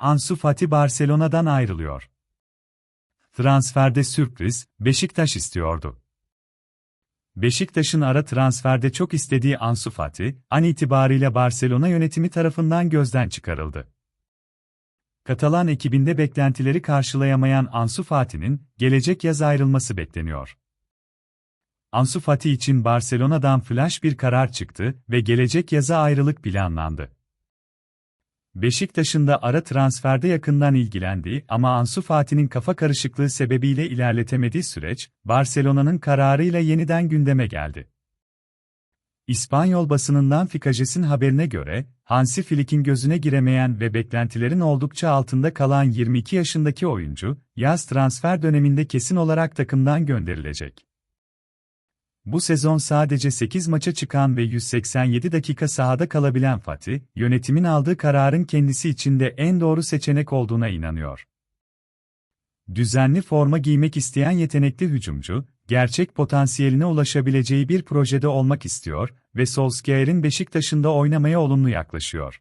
Ansu Fati Barcelona'dan ayrılıyor. Transferde sürpriz, Beşiktaş istiyordu. Beşiktaş'ın ara transferde çok istediği Ansu Fati, an itibariyle Barcelona yönetimi tarafından gözden çıkarıldı. Katalan ekibinde beklentileri karşılayamayan Ansu Fati'nin gelecek yaz ayrılması bekleniyor. Ansu Fati için Barcelona'dan flash bir karar çıktı ve gelecek yaza ayrılık planlandı. Beşiktaş'ın da ara transferde yakından ilgilendiği ama Ansu Fati'nin kafa karışıklığı sebebiyle ilerletemediği süreç, Barcelona'nın kararıyla yeniden gündeme geldi. İspanyol basınından Fikajes'in haberine göre, Hansi Flick'in gözüne giremeyen ve beklentilerin oldukça altında kalan 22 yaşındaki oyuncu, yaz transfer döneminde kesin olarak takımdan gönderilecek. Bu sezon sadece 8 maça çıkan ve 187 dakika sahada kalabilen Fatih, yönetimin aldığı kararın kendisi için de en doğru seçenek olduğuna inanıyor. Düzenli forma giymek isteyen yetenekli hücumcu, gerçek potansiyeline ulaşabileceği bir projede olmak istiyor ve Solskjaer'in Beşiktaş'ında oynamaya olumlu yaklaşıyor.